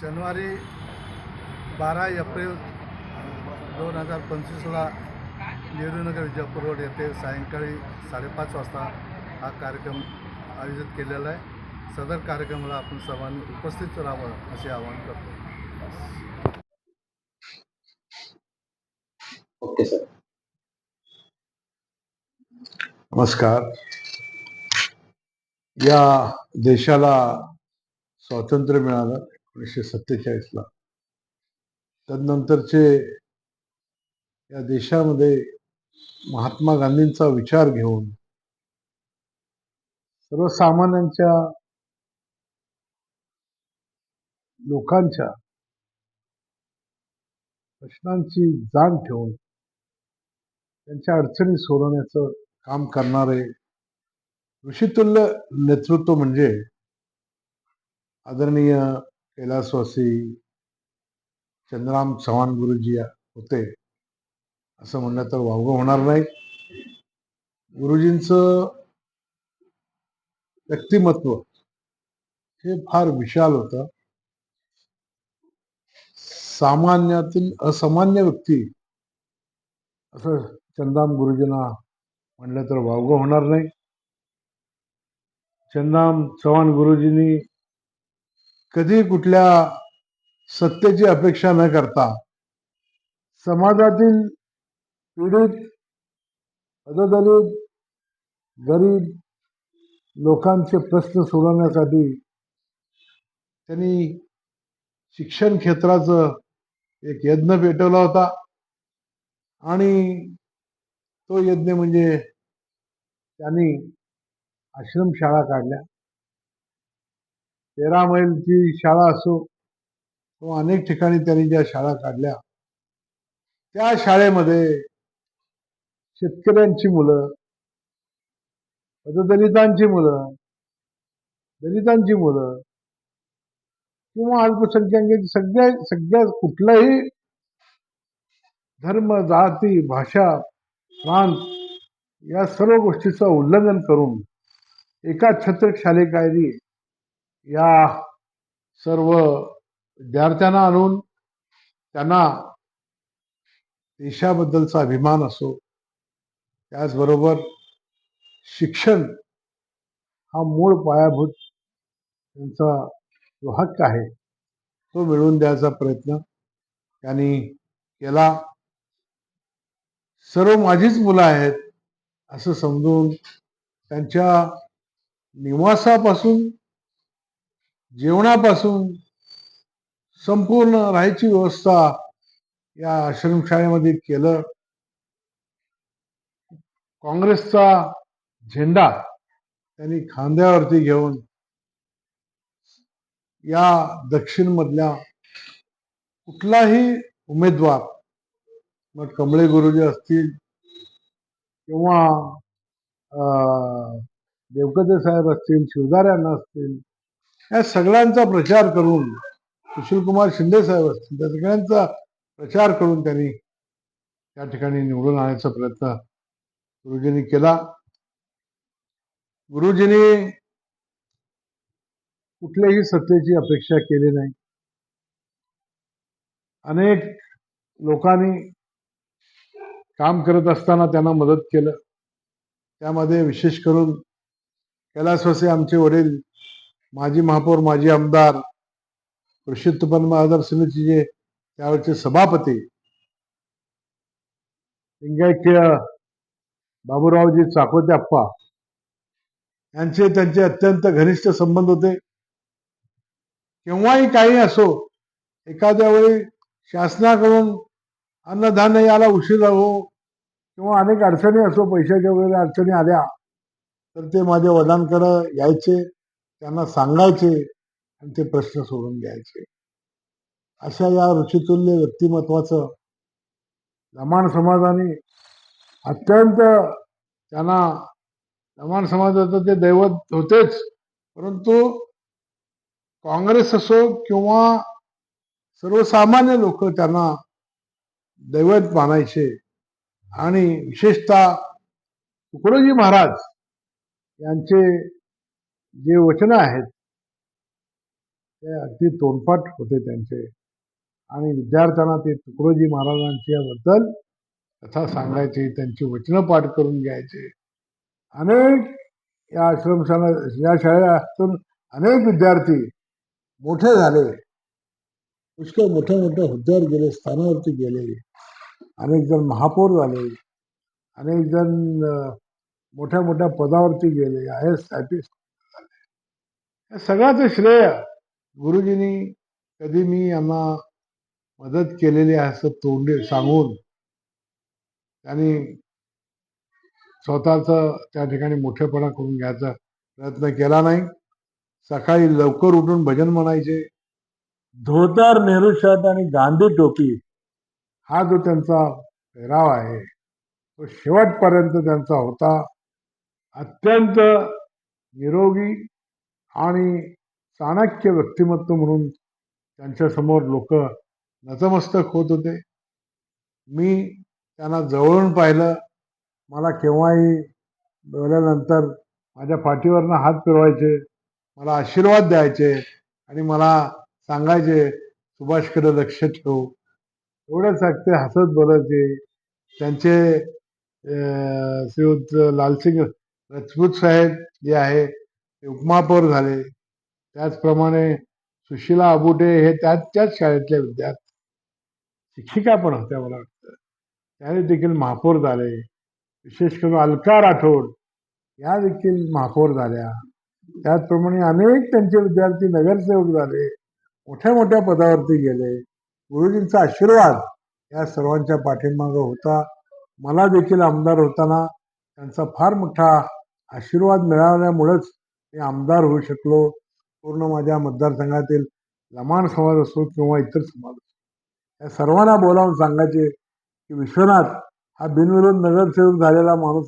शनिवारी बारा एप्रिल दोन हजार पंचवीसला नेहरूनगर विजापूर रोड येथे सायंकाळी साडेपाच वाजता हा कार्यक्रम आयोजित केलेला आहे. सदर कार्यक्रमाला आपण सर्वांनी उपस्थित राहावं असे आवाहन करतो. Okay sir. नमस्कार. या देशाला स्वातंत्र्य मिळालं. एकोणीसशे सत्तेचाळीसला. तदनंतरचे या देशामध्ये महात्मा गांधींचा विचार घेऊन सर्वसामान्यांच्या लोकांच्या प्रश्नांची जाण ठेवून त्यांच्या अडचणी सोडवण्याचं काम करणारे ऋषितुल्य नेतृत्व म्हणजे आदरणीय कैलासवासी चंद्राम चव्हाण गुरुजी होते असं म्हणलं तर वावगं होणार नाही. गुरुजींचं व्यक्तिमत्व हे फार विशाल होतं. सामान्यातील असामान्य व्यक्ती असं चंदाम गुरुजींना म्हणलं तर वावगं होणार नाही. चंदाम चव्हाण गुरुजींनी कधी कुठल्या सत्तेची अपेक्षा न करता समाजातील पीडित पददलित गरीब लोकांचे प्रश्न सोडवण्यासाठी त्यांनी शिक्षण क्षेत्राचं एक यज्ञ पेटवला होता. आणि तो यज्ञ म्हणजे त्यांनी आश्रमशाळा काढल्या. तेरा मैलची शाळा असो किंवा अनेक ठिकाणी त्यांनी ज्या शाळा काढल्या त्या शाळेमध्ये शेतकऱ्यांची मुलं पददलितांची मुलं दलितांची मुलं किंवा अल्पसंख्याकांची सगळ्या सगळ्या कुठलाही धर्म जाती भाषा प्रांत या सर्व गोष्टीचं उल्लंघन करून एका छत्रशालेखाली या सर्व विद्यार्थ्यांना आणून त्यांना देशाबद्दलचा अभिमान असो त्याचबरोबर शिक्षण हा मूळ पायाभूत त्यांचा जो हक्क आहे तो मिळवून द्यायचा प्रयत्न त्यांनी केला. सर्व माझीच मुलं आहेत असं समजून त्यांच्या निवासापासून जेवणापासून संपूर्ण राहायची व्यवस्था या आश्रमशाळेमध्ये केलं. काँग्रेसचा झेंडा त्यांनी खांद्यावरती घेऊन या दक्षिण मधल्या कुठलाही उमेदवार मग कमळे गुरुजी असतील किंवा देवकते साहेब असतील शिवदाऱ्यांना असतील या सगळ्यांचा प्रचार करून सुशीलकुमार शिंदे साहेब असतील त्या सगळ्यांचा प्रचार करून त्यांनी त्या ठिकाणी निवडून आणायचा प्रयत्न गुरुजींनी केला. गुरुजींनी कुठल्याही सत्तेची अपेक्षा केली नाही. अनेक लोकांनी काम करत असताना त्यांना मदत केलं. त्यामध्ये विशेष करून कैलासवासी आमचे वडील माजी महापौर माजी आमदार प्रसिद्ध उत्पन्न आधार समितीचे त्यावेळचे सभापती लिंगायत्य बाबूरावजी चाकोते अप्पा यांचे त्यांचे अत्यंत घनिष्ठ संबंध होते. केव्हाही काही असो एखाद्या वेळी शासनाकडून अन्नधान्य याला उशीर हो किंवा अनेक अडचणी असो पैशाच्या वगैरे अडचणी आल्या तर ते माझ्या वडिलांकडं यायचे. त्यांना सांगायचे आणि ते प्रश्न सोडून द्यायचे. अशा या ऋषितुल्य व्यक्तिमत्वाचं लमाण समाजाने अत्यंत त्यांना लमाण समाजाचं ते दैवत होतेच. परंतु काँग्रेस असो किंवा सर्वसामान्य लोक त्यांना दैवत मानायचे. आणि विशेषतः तुकडोजी महाराज यांचे जे वचन आहेत ते अगदी तोंडपाठ होते त्यांचे. आणि विद्यार्थ्यांना ते तुकडोजी महाराजांच्या बद्दल कथा सांगायचे त्यांची वचनं पाठ करून घ्यायचे. अनेक या आश्रमशाला या शाळेतून अनेक विद्यार्थी मोठे झाले. पुष्कळ मोठ्या मोठ्या हुद्द्यावर गेले स्थानावरती गेले. अनेक जण महापौर झाले. अनेक जण मोठ्या मोठ्या पदावरती गेले. I S I P S या सगळ्याचं श्रेय गुरुजींनी कधी मी यांना मदत केलेली आहे असं तोंडे सांगून त्यांनी स्वतःच त्या ठिकाणी मोठेपणा करून घ्यायचा प्रयत्न केला नाही. सकाळी लवकर उठून भजन म्हणायचे. धोतर नेहरू शर्ट आणि गांधी टोपी हा जो त्यांचा पेहराव आहे तो शेवटपर्यंत त्यांचा होता. अत्यंत निरोगी आणि चाणक्य व्यक्तिमत्व म्हणून त्यांच्यासमोर लोक नतमस्तक होत होते. मी त्यांना जवळून पाहिलं. मला केव्हाही बोलल्यानंतर माझ्या पाठीवरनं हात फिरवायचे मला आशीर्वाद द्यायचे आणि मला सांगायचे सुभाषकडे लक्ष ठेव. एवढंच ते हसत बोलायचे त्यांचे श्रीयुत लालसिंग राजपूत साहेब जे आहे ते झाले. त्याचप्रमाणे सुशिला अबुटे हे त्याच त्याच शाळेतले विद्यार्थी. शिक्षिका पण होत्या मला वाटतं. त्याने देखील महापौर झाले. विशेष करून अलका राठोड या देखील महापौर झाल्या. त्याचप्रमाणे अनेक त्यांचे विद्यार्थी नगरसेवक झाले. मोठ्या मोठ्या पदावरती गेले. गुरुजींचा आशीर्वाद या सर्वांच्या पाठीमागं होता. मला देखील आमदार होताना त्यांचा फार मोठा आशीर्वाद मिळाल्यामुळंच मी आमदार होऊ शकलो पूर्ण माझ्या मतदारसंघातील लमाण समाज असो किंवा इतर समाज असो. या सर्वांना बोलावून सांगायचे की विश्वनाथ हा बिनविरोध नगरसेवक झालेला माणूस